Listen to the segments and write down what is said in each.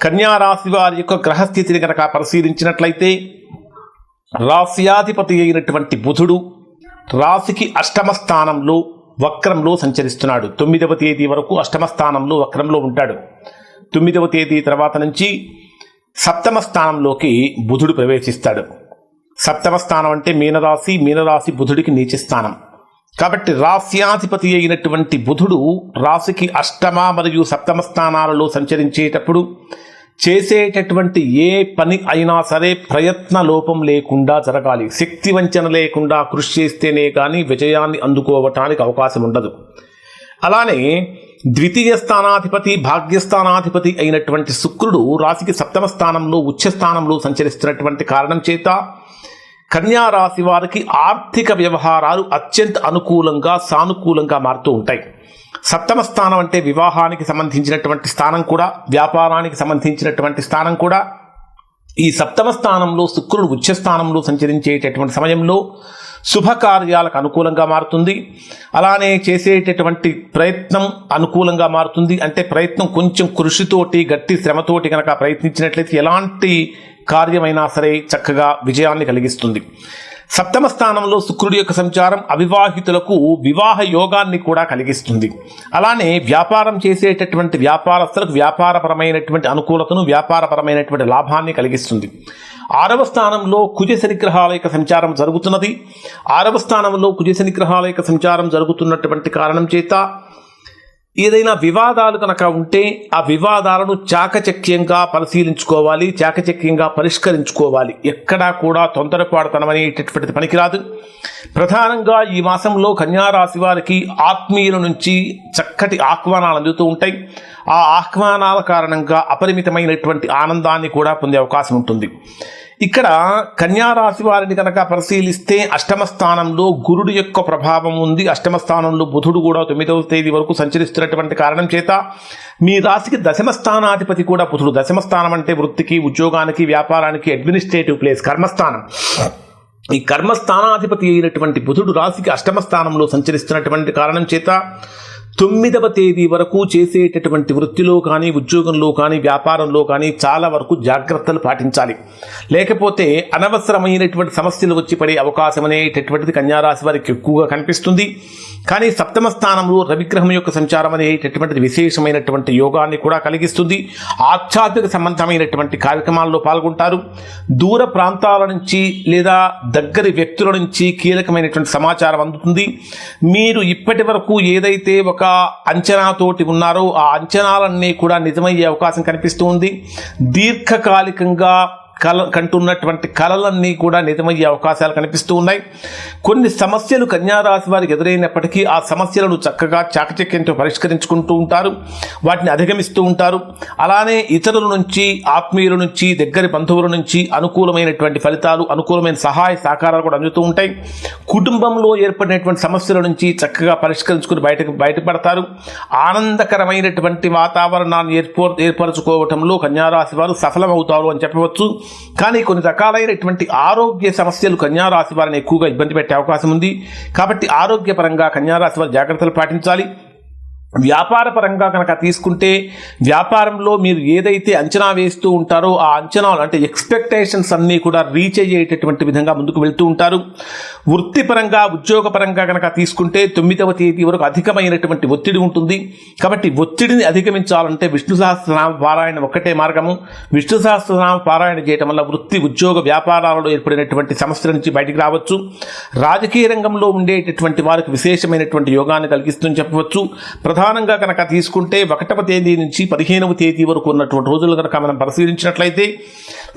కన్యా రాశి వారి యొక్క గ్రహస్థితిని కనుక పరిశీలించినట్లయితే రాశ్యాధిపతి అయినటువంటి బుధుడు రాశికి అష్టమ స్థానంలో వక్రంలో సంచరిస్తున్నాడు. తొమ్మిదవ తేదీ వరకు అష్టమ స్థానంలో వక్రంలో ఉంటాడు. తొమ్మిదవ తేదీ తర్వాత నుంచి సప్తమ స్థానంలోకి బుధుడు ప్రవేశిస్తాడు. సప్తమ స్థానం అంటే మీనరాశి మీనరాశి బుధుడికి నీచ స్థానం కాబట్టి రాస్యాధిపతి అయినటువంటి బుధుడు రాశికి అష్టమ మరియు సప్తమ స్థానాలలో సంచరించేటప్పుడు చేసేటటువంటి ఏ పని అయినా సరే ప్రయత్న లోపం లేకుండా జరగాలి. శక్తి వంచన లేకుండా కృషి చేస్తేనే కానీ విజయాన్ని అందుకోవటానికి అవకాశం ఉండదు. అలానే ద్వితీయ స్థానాధిపతి భాగ్యస్థానాధిపతి అయినటువంటి శుక్రుడు రాశికి సప్తమ స్థానంలో ఉచ్చ స్థానంలో సంచరిస్తున్నటువంటి కారణం చేత కన్యారాశి వారికి ఆర్థిక వ్యవహారాలు అత్యంత అనుకూలంగా సానుకూలంగా మారుతూ ఉంటాయి. సప్తమ స్థానం అంటే వివాహానికి సంబంధించినటువంటి స్థానం కూడా వ్యాపారానికి సంబంధించినటువంటి స్థానం కూడా. ఈ సప్తమ స్థానంలో శుక్రుడు ఉచ్చ స్థానంలో సంచరించేటటువంటి సమయంలో శుభకార్యాలకు అనుకూలంగా మారుతుంది. అలానే చేసేటటువంటి ప్రయత్నం అనుకూలంగా మారుతుంది. అంటే ప్రయత్నం కొంచెం కృషితోటి గట్టి శ్రమతోటి కనుక ప్రయత్నించినట్లయితే ఎలాంటి కార్యమైనా సరే చక్కగా విజయాన్ని కలిగిస్తుంది. సప్తమ స్థానంలో శుక్రుడి యొక్క సంచారం అవివాహితులకు వివాహ యోగాన్ని కూడా కలిగిస్తుంది. అలానే వ్యాపారం చేసేటటువంటి వ్యాపారస్తులకు వ్యాపారపరమైనటువంటి అనుకూలతను వ్యాపారపరమైనటువంటి లాభాన్ని కలిగిస్తుంది. ఆరవ స్థానంలో కుజ శనిగ్రహాల యొక్క సంచారం జరుగుతున్నది. ఆరవ స్థానంలో కుజ శనిగ్రహాల యొక్క సంచారం జరుగుతున్నటువంటి కారణం చేత ఏదైనా వివాదాలు కనుక ఉంటే ఆ వివాదాలను చాకచక్యంగా పరిశీలించుకోవాలి చాకచక్యంగా పరిష్కరించుకోవాలి. ఎక్కడా కూడా తొందరపాటుతనం అనేటటువంటిది పనికిరాదు. ప్రధానంగా ఈ మాసంలో కన్యారాశి వారికి ఆత్మీయుల నుంచి చక్కటి ఆహ్వానాలు అందుతూ ఉంటాయి. ఆ ఆహ్వానాల కారణంగా అపరిమితమైనటువంటి ఆనందాన్ని కూడా పొందే అవకాశం ఉంటుంది. ఇక్కడ కన్యారాశి వారిని కనుక పరిశీలిస్తే అష్టమ స్థానంలో గురుడు యొక్క ప్రభావం ఉంది. అష్టమ స్థానంలో బుధుడు కూడా తొమ్మిదవ తేదీ వరకు సంచరిస్తున్నటువంటి కారణం చేత మీ రాశికి దశమ స్థానాధిపతి కూడా బుధుడు. దశమ స్థానం అంటే వృత్తికి ఉద్యోగానికి వ్యాపారానికి అడ్మినిస్ట్రేటివ్ ప్లేస్ కర్మస్థానం. ఈ కర్మస్థానాధిపతి అయినటువంటి బుధుడు రాశికి అష్టమ స్థానంలో సంచరిస్తున్నటువంటి కారణం చేత తొమ్మిదవ తేదీ వరకు చేసేటటువంటి వృత్తిలో కానీ ఉద్యోగంలో కానీ వ్యాపారంలో కానీ చాలా వరకు జాగ్రత్తలు పాటించాలి. లేకపోతే అనవసరమైనటువంటి సమస్యలు వచ్చి పడే అవకాశం అనేటటువంటిది కన్యారాశి వారికి ఎక్కువగా కనిపిస్తుంది. కానీ సప్తమ స్థానంలో రవిగ్రహం యొక్క సంచారం అనేటటువంటిది విశేషమైనటువంటి యోగాన్ని కూడా కలిగిస్తుంది. ఆధ్యాత్మిక సంబంధమైనటువంటి కార్యక్రమాల్లో పాల్గొంటారు. దూర ప్రాంతాల నుంచి లేదా దగ్గరి వ్యక్తుల నుంచి కీలకమైనటువంటి సమాచారం అందుతుంది. మీరు ఇప్పటి వరకు ఏదైతే ఒక అంచనాతోటి ఉన్నారో. ఆ అంచనాలన్నీ కూడా నిజమయ్యే అవకాశం కనిపిస్తూ ఉంది. దీర్ఘకాలికంగా కల కంటున్నటువంటి కళలన్నీ కూడా నిజమయ్యే అవకాశాలు కనిపిస్తూ ఉన్నాయి. కొన్ని సమస్యలు కన్యారాశి వారికి ఎదురైనప్పటికీ ఆ సమస్యలను చక్కగా చాకచక్యంతో పరిష్కరించుకుంటూ ఉంటారు. వాటిని అధిగమిస్తూ ఉంటారు. అలానే ఇతరుల నుంచి ఆత్మీయుల నుంచి దగ్గరి బంధువుల నుంచి అనుకూలమైనటువంటి ఫలితాలు అనుకూలమైన సహాయ సహకారాలు కూడా అందుతూ ఉంటాయి. కుటుంబంలో ఏర్పడినటువంటి సమస్యల నుంచి చక్కగా పరిష్కరించుకుని బయటకు బయటపడతారు. ఆనందకరమైనటువంటి వాతావరణాన్ని ఏర్పో ఏర్పరచుకోవటంలో కన్యారాశి వారు సఫలమవుతారు అని చెప్పవచ్చు. కానీ కొన్ని రకాలైనటువంటి ఆరోగ్య సమస్యలు కన్యారాశి వారిని ఎక్కువగా ఇబ్బంది పెట్టే అవకాశం ఉంది. కాబట్టి ఆరోగ్యపరంగా కన్యారాశి వారు జాగ్రత్తలు పాటించాలి. వ్యాపార పరంగా కనుక తీసుకుంటే వ్యాపారంలో మీరు ఏదైతే అంచనా వేస్తూ ఉంటారో ఆ అంచనాలు అంటే ఎక్స్పెక్టేషన్స్ అన్నీ కూడా రీచ్ అయ్యేటటువంటి విధంగా ముందుకు వెళ్తూ ఉంటారు. వృత్తిపరంగా ఉద్యోగపరంగా కనుక తీసుకుంటే తొమ్మిదవ తేదీ వరకు అధికమైనటువంటి ఒత్తిడి ఉంటుంది. కాబట్టి ఒత్తిడిని అధిగమించాలంటే విష్ణు సహస్రనామ పారాయణ ఒక్కటే మార్గము. విష్ణు సహస్రనామ పారాయణ చేయటం వల్ల వృత్తి ఉద్యోగ వ్యాపారాలలో ఏర్పడినటువంటి సమస్యల నుంచి బయటికి రావచ్చు. రాజకీయ రంగంలో ఉండేటటువంటి వారికి విశేషమైనటువంటి యోగాన్ని కలిగిస్తుందని చెప్పవచ్చు. ప్రధానంగా కనుక తీసుకుంటే ఒకటవ తేదీ నుంచి పదిహేనవ తేదీ వరకు ఉన్నటువంటి రోజులు కనుక మనం పరిశీలించినట్లయితే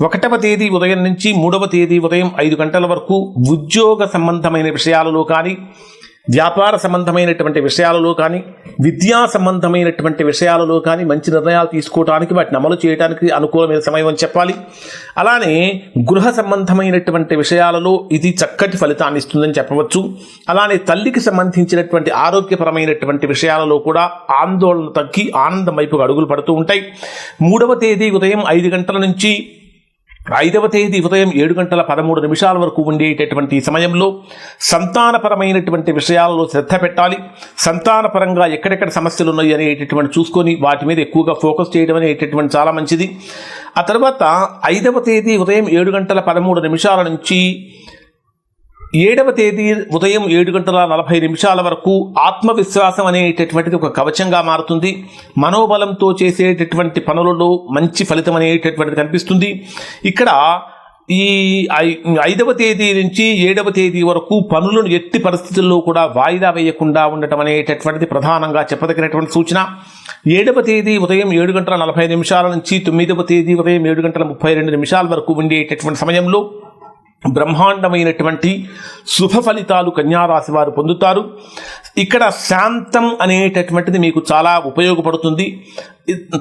ఒకటవ తేదీ ఉదయం నుంచి మూడవ తేదీ ఉదయం ఐదు గంటల వరకు ఉద్యోగ సంబంధమైన విషయాలలో కానీ వ్యాపార సంబంధమైనటువంటి విషయాలలో కానీ విద్యా సంబంధమైనటువంటి విషయాలలో కానీ మంచి నిర్ణయాలు తీసుకోవడానికి వాటిని అమలు చేయడానికి అనుకూలమైన సమయం అని చెప్పాలి. అలానే గృహ సంబంధమైనటువంటి విషయాలలో ఇది చక్కటి ఫలితాన్ని ఇస్తుందని చెప్పవచ్చు. అలానే తల్లికి సంబంధించినటువంటి ఆరోగ్యపరమైనటువంటి విషయాలలో కూడా ఆందోళన తగ్గి ఆనందం వైపుగా అడుగులు పడుతూ ఉంటాయి. మూడవ తేదీ ఉదయం ఐదు గంటల నుంచి ఐదవ తేదీ ఉదయం ఏడు గంటల పదమూడు నిమిషాల వరకు ఉండేటటువంటి సమయంలో సంతానపరమైనటువంటి విషయాలలో శ్రద్ధ పెట్టాలి. సంతానపరంగా ఎక్కడెక్కడ సమస్యలు ఉన్నాయి అనేటటువంటి చూసుకొని వాటి మీద ఎక్కువగా ఫోకస్ చేయడం అనేటటువంటి చాలా మంచిది. ఆ తర్వాత ఐదవ తేదీ ఉదయం ఏడు గంటల పదమూడు నిమిషాల నుంచి ఏడవ తేదీ ఉదయం ఏడు గంటల నలభై నిమిషాల వరకు ఆత్మవిశ్వాసం అనేటటువంటిది ఒక కవచంగా మారుతుంది. మనోబలంతో చేసేటటువంటి పనులలో మంచి ఫలితం అనేటటువంటిది కనిపిస్తుంది. ఇక్కడ ఈ ఐదవ తేదీ నుంచి ఏడవ తేదీ వరకు పనులను ఎట్టి పరిస్థితుల్లో కూడా వాయిదా వేయకుండా ఉండటం అనేటటువంటిది ప్రధానంగా చెప్పదగినటువంటి సూచన. ఏడవ తేదీ ఉదయం ఏడు గంటల నలభై నిమిషాల నుంచి తొమ్మిదవ తేదీ ఉదయం ఏడు గంటల ముప్పై రెండు నిమిషాల వరకు ఉండేటటువంటి సమయంలో బ్రహ్మాండమైనటువంటి శుభ ఫలితాలు కన్యారాశి వారు పొందుతారు. ఇక్కడ శాంతం అనేటటువంటిది మీకు చాలా ఉపయోగపడుతుంది.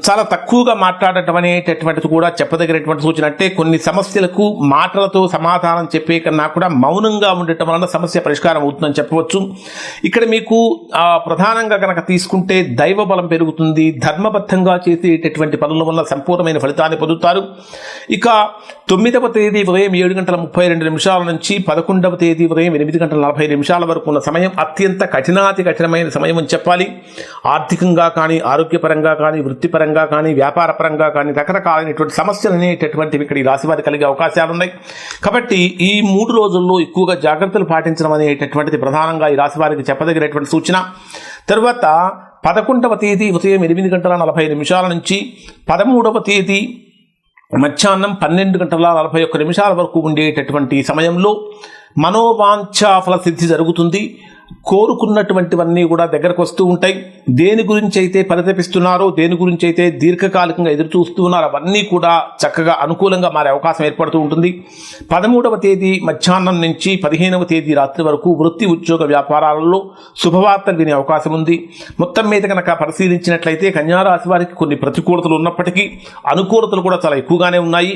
చాలా తక్కువగా మాట్లాడటం అనేటటువంటిది కూడా చెప్పదగినటువంటి సూచన అంటే కొన్ని సమస్యలకు మాటలతో సమాధానం చెప్పే కన్నా కూడా మౌనంగా ఉండటం వలన సమస్య పరిష్కారం అవుతుందని చెప్పవచ్చు. ఇక్కడ మీకు ప్రధానంగా కనుక తీసుకుంటే దైవ బలం పెరుగుతుంది ధర్మబద్ధంగా చేసేటటువంటి పనుల వల్ల సంపూర్ణమైన ఫలితాన్ని పొందుతారు. ఇక తొమ్మిదవ తేదీ ఉదయం ఏడు గంటల ముప్పై రెండు నిమిషాల నుంచి పదకొండవ తేదీ ఉదయం ఎనిమిది గంటల నలభై నిమిషాల వరకు ఉన్న సమయం అత్యంత కఠినాతి కఠినమైన సమయం అని చెప్పాలి. ఆర్థికంగా కానీ ఆరోగ్యపరంగా కానీ వృత్తిపరంగా కానీ వ్యాపారపరంగా కానీ రకరకాలైనటువంటి సమస్యలు అనేటటువంటివి ఇక్కడ ఈ రాశి వారికి కలిగే అవకాశాలు ఉన్నాయి కాబట్టి ఈ మూడు రోజుల్లో ఎక్కువగా జాగ్రత్తలు పాటించడం అనేటటువంటిది ప్రధానంగా ఈ రాశి వారికి చెప్పదగినటువంటి సూచన. తర్వాత పదకొండవ తేదీ ఉదయం ఎనిమిది గంటల నలభై నిమిషాల నుంచి పదమూడవ తేదీ మధ్యాహ్నం పన్నెండు గంటల నలభై ఒక్క నిమిషాల వరకు ఉండేటటువంటి సమయంలో మనోవాంఛా ఫలసిద్ధి జరుగుతుంది. కోరుకున్నటువంటివన్నీ కూడా దగ్గరకు వస్తూ ఉంటాయి. దేని గురించి అయితే పరితపిస్తున్నారో దేని గురించి అయితే దీర్ఘకాలికంగా ఎదురు చూస్తూ ఉన్నారో అవన్నీ కూడా చక్కగా అనుకూలంగా మారే అవకాశం ఏర్పడుతూ ఉంటుంది. పదమూడవ తేదీ మధ్యాహ్నం నుంచి పదిహేనవ తేదీ రాత్రి వరకు వృత్తి ఉద్యోగ వ్యాపారాలలో శుభవార్తలు వినే అవకాశం ఉంది. మొత్తం మీద కనుక పరిశీలించినట్లయితే కన్యారాశి వారికి కొన్ని ప్రతికూలతలు ఉన్నప్పటికీ అనుకూలతలు కూడా చాలా ఎక్కువగానే ఉన్నాయి.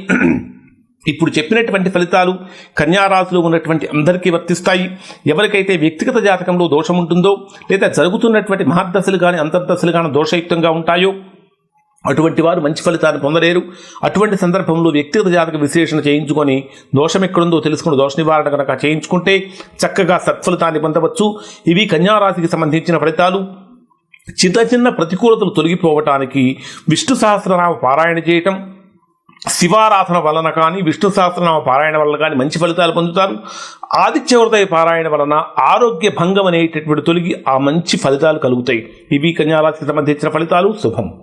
ఇప్పుడు చెప్పినటువంటి ఫలితాలు కన్యారాశిలో ఉన్నటువంటి అందరికీ వర్తిస్తాయి. ఎవరికైతే వ్యక్తిగత జాతకంలో దోషం ఉంటుందో లేదా జరుగుతున్నటువంటి మహర్దశలు కానీ అంతర్దశలు కానీ దోషయుక్తంగా ఉంటాయో అటువంటి వారు మంచి ఫలితాన్ని పొందలేరు. అటువంటి సందర్భంలో వ్యక్తిగత జాతక విశ్లేషణ చేయించుకొని దోషం ఎక్కడుందో తెలుసుకుని దోష నివారణ కనుక చేయించుకుంటే చక్కగా సత్ఫలితాన్ని పొందవచ్చు. ఇవి కన్యారాశికి సంబంధించిన ఫలితాలు. చిన్న చిన్న ప్రతికూలతలు తొలగిపోవటానికి విష్ణు సహస్రనామ పారాయణ చేయటం శివారాధన వలన కానీ విష్ణు సహస్రనామ పారాయణ వలన కానీ మంచి ఫలితాలు పొందుతారు. ఆదిత్యవృదయ పారాయణ వలన ఆరోగ్య భంగం అనేటటువంటి తొలగి ఆ మంచి ఫలితాలు కలుగుతాయి. ఇవి కన్యారాశికి సంబంధించిన ఫలితాలు శుభం.